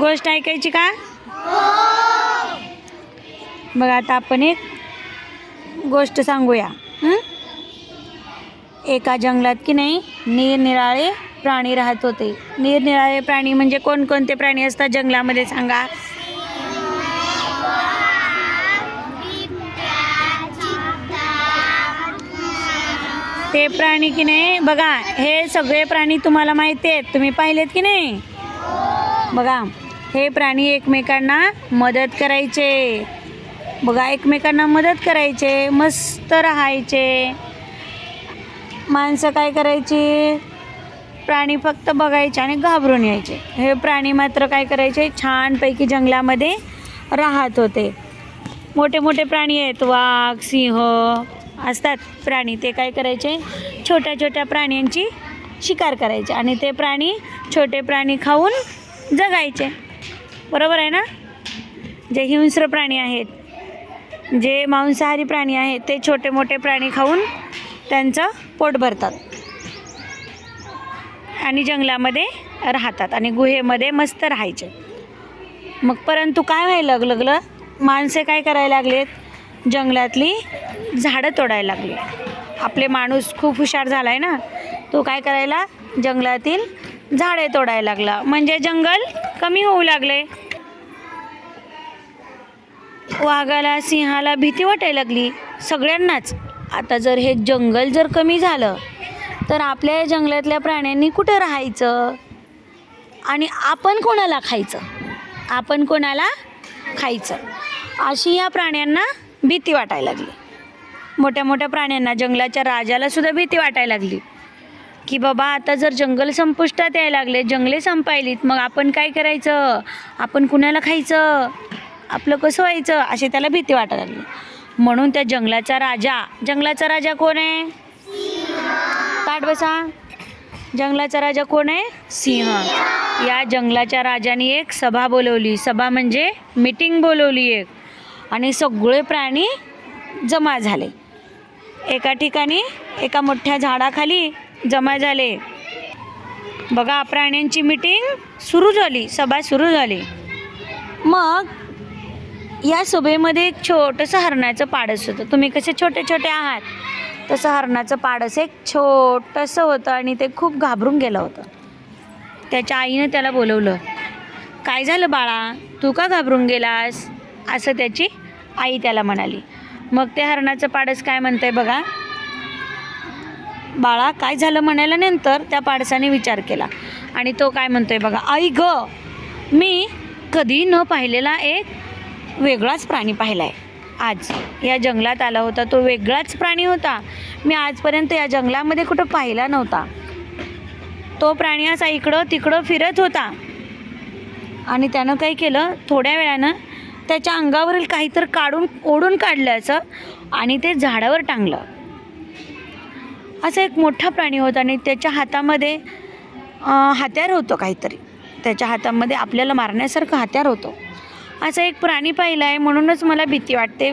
गोष्ट ऐकायची का? बघा आता आपण एक गोष्ट सांगूया. एका जंगलात की नाही निरनिराळे प्राणी राहत होते. निरनिराळे प्राणी म्हणजे कोणकोणते प्राणी असतात जंगलामध्ये सांगा. ते प्राणी की नाही बघा हे सगळे प्राणी तुम्हाला माहिती आहेत. तुम्ही पाहिलेत की नाही? बघा हे प्राणी एकमेकांना मदत करायचे. बघा एकमेकांना मदत करायचे मस्त राहायचे. माणसं काय करायची? प्राणी फक्त बघायचे आणि घाबरून यायचे. हे प्राणी मात्र काय करायचे? छानपैकी जंगलामध्ये राहत होते. मोठे मोठे प्राणी आहेत वाघ सिंह असतात प्राणी. ते काय करायचे? छोट्या छोट्या प्राण्यांची शिकार करायचे आणि ते प्राणी छोटे प्राणी खाऊन जगायचे. बरोबर आहे ना? जे हिंस्र प्राणी आहेत जे मांसाहारी प्राणी आहेत ते छोटे मोठे प्राणी खाऊन त्यांचं पोट भरतात आणि जंगलामध्ये राहतात आणि गुहेमध्ये मस्त राहायचे. मग परंतु काय व्हायला लग लागलं माणसे काय करायला लागलेत? जंगलातली झाडं तोडायला लागली. आपले माणूस खूप हुशार झाला आहे ना? तो काय करायला? जंगलातील झाडे तोडायला लागला. म्हणजे जंगल कमी होऊ लागले. वाघाला सिंहाला भीती वाटायला लागली. सगळ्यांनाच. आता जर हे जंगल जर कमी झालं तर आपल्या या जंगलातल्या प्राण्यांनी कुठं राहायचं? आणि आपण कोणाला खायचं? आपण कोणाला खायचं? अशी या प्राण्यांना भीती वाटायला लागली. मोठ्या मोठ्या प्राण्यांना जंगलाच्या राजाला सुद्धा भीती वाटायला लागली. की बाबा आता जर जंगल संपुष्टात यायला लागले जंगले संपायलीत मग आपण काय करायचं? आपण कुणाला खायचं? आपलं कसं व्हायचं? अशी त्याला भीती वाटायला लागली. म्हणून त्या जंगलाचा राजा जंगलाचा राजा कोण आहे? ताट बसा. जंगलाचा राजा कोण आहे? सिंह. या जंगलाच्या राजाने एक सभा बोलवली. सभा म्हणजे मीटिंग बोलवली एक. आणि सगळे प्राणी जमा झाले. एका ठिकाणी एका मोठ्या झाडाखाली जमा झाले. बघा प्राण्यांची मीटिंग सुरू झाली. सभा सुरू झाली. मग या सभेमध्ये एक छोटंसं हरणाचं पाडस होतं. तुम्ही कसे छोटे छोटे आहात? तसं हरणाचं पाडस एक छोटंसं होतं आणि ते खूप घाबरून गेलं होतं. त्याच्या आईनं त्याला बोलवलं काय झालं बाळा? तू का घाबरून गेलास? असं त्याची आई त्याला म्हणाली. मग ते हरणाचं पाडस काय म्हणतंय बघा. बाळा काय झालं म्हणाल्यानंतर त्या पाडसाने विचार केला. आणि तो काय म्हणतोय बघा आई ग मी कधी न पाहिलेला एक वेगळाच प्राणी पाहिला आहे आज या जंगलात आला होता तो वेगळाच प्राणी होता. मी आजपर्यंत या जंगलामध्ये कुठं पाहिला नव्हता. तो प्राणी असा इकडं तिकडं फिरत होता. आणि त्यानं काय केलं थोड्या वेळानं त्याच्या अंगावरील काहीतरी काढून ओढून काढलं असं आणि ते झाडावर टांगलं. असा एक मोठा प्राणी होता आणि त्याच्या हातामध्ये हत्यार होतं काहीतरी. त्याच्या हातामध्ये आपल्याला मारण्यासारखं हत्यार होतं. असा एक प्राणी पाहिला आहे म्हणूनच मला भीती वाटते.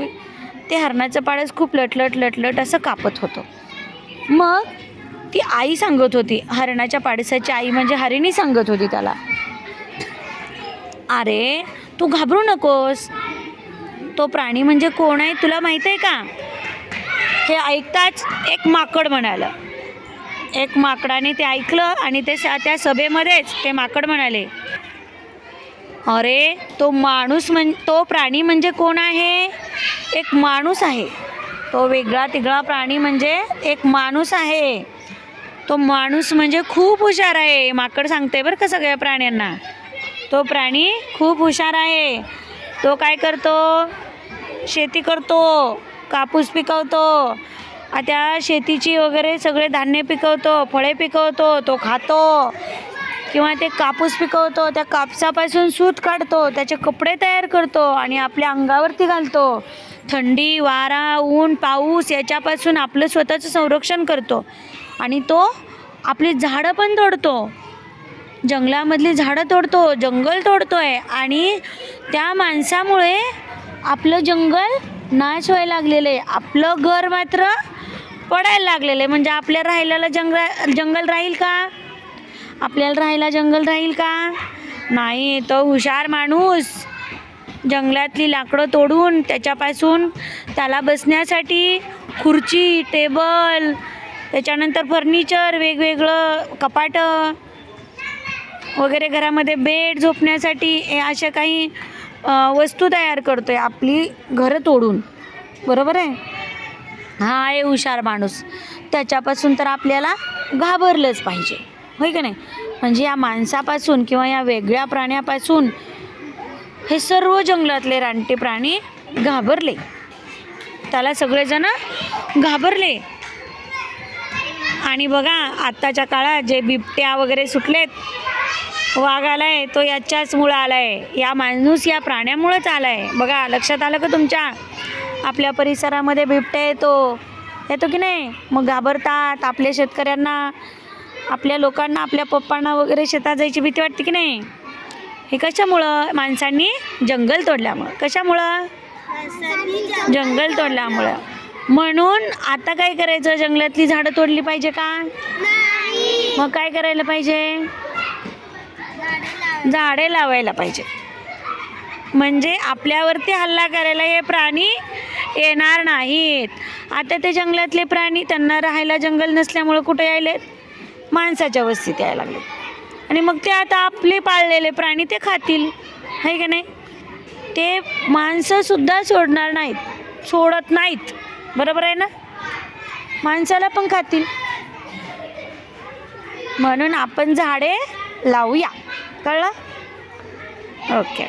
ते हरणाचं पाळस खूप लटलट लटलट असं कापत होतं. मग ती आई सांगत होती हरणाच्या पाडसाची आई म्हणजे हरिणी सांगत होती त्याला. अरे तू घाबरू नकोस. तो प्राणी म्हणजे कोण आहे तुला माहीत आहे का? हे ऐकताच एक माकड म्हणालं. एक माकडाने ते ऐकलं आणि ते त्या सभेमध्येच ते माकड म्हणाले अरे तो माणूस म्हण तो प्राणी म्हणजे कोण आहे? एक माणूस आहे. तो वेगळा तिगळा प्राणी म्हणजे एक माणूस आहे. तो माणूस म्हणजे खूप हुशार आहे. माकड सांगते बरं का सगळ्या प्राण्यांना. तो प्राणी खूप हुशार आहे. तो काय करतो? शेती करतो. कापूस पिकवतो. त्या शेतीची वगैरे सगळे धान्य पिकवतो फळे पिकवतो तो खातो. किंवा ते कापूस पिकवतो त्या कापसापासून सूत काढतो त्याचे कपडे तयार करतो आणि आपल्या अंगावरती घालतो. थंडी वारा ऊन पाऊस याच्यापासून आपलं स्वतःचं संरक्षण करतो. आणि तो आपली झाडं पण तोडतो. जंगलामधली झाडं तोडतो जंगल तोडतो आहे आणि त्या माणसामुळे आपलं जंगल नाश व्हायला लागलेलं. आहे आपलं घर मात्र पडायला लागलेलं. आहे म्हणजे आपल्या राहिलेलं जंगल जंगल राहील का? आपल्याला राहायला जंगल राहील का? नाही तो हुशार माणूस जंगलातली लाकडं तोडून त्याच्यापासून त्याला बसण्यासाठी खुर्ची टेबल त्याच्यानंतर फर्निचर वेगवेगळं कपाटं वगैरे घरामध्ये बेड झोपण्यासाठी हे अशा काही वस्तू तयार करतो आहे आपली घरं तोडून. बरोबर आहे? हा आहे हुशार माणूस. त्याच्यापासून तर आपल्याला घाबरलंच पाहिजे. होय का नाही? म्हणजे या माणसापासून किंवा या वेगळ्या प्राण्यापासून हे सर्व जंगलातले रानटे प्राणी घाबरले. त्याला सगळेजण घाबरले. आणि बघा आत्ताच्या काळात जे बिबट्या वगैरे सुटलेत वाघ आलाय तो याच्याच मुळं आलाय. या माणूस या प्राण्यामुळंच आलाय. बघा लक्षात आलं का तुमच्या? आपल्या परिसरामध्ये बिबट्या येतो. येतो की नाही? मग घाबरतात आपल्या शेतकऱ्यांना. आपल्या लोकांना आपल्या पप्पांना वगैरे शेतात जायची भीती वाटते की नाही? हे कशामुळं? माणसांनी जंगल तोडल्यामुळं. कशामुळं? जंगल तोडल्यामुळं. म्हणून आता काय करायचं? जंगलातली झाडं तोडली पाहिजे का? मग काय करायला पाहिजे? झाडे लावायला पाहिजे. म्हणजे आपल्यावरती हल्ला करायला हे प्राणी येणार नाहीत. आता ते जंगलातले प्राणी त्यांना राहायला जंगल नसल्यामुळं कुठे यायलेत माणसाच्या वस्तीत यायला लागले. आणि मग ते आता आपले पाळलेले प्राणी ते खातील. आहे का नाही? ते माणसंसुद्धा सोडणार नाहीत. सोडत नाहीत. बरोबर आहे ना? माणसाला पण खातील. म्हणून आपण झाडे लावूया. ಕಳ್ಳ ಓಕೆ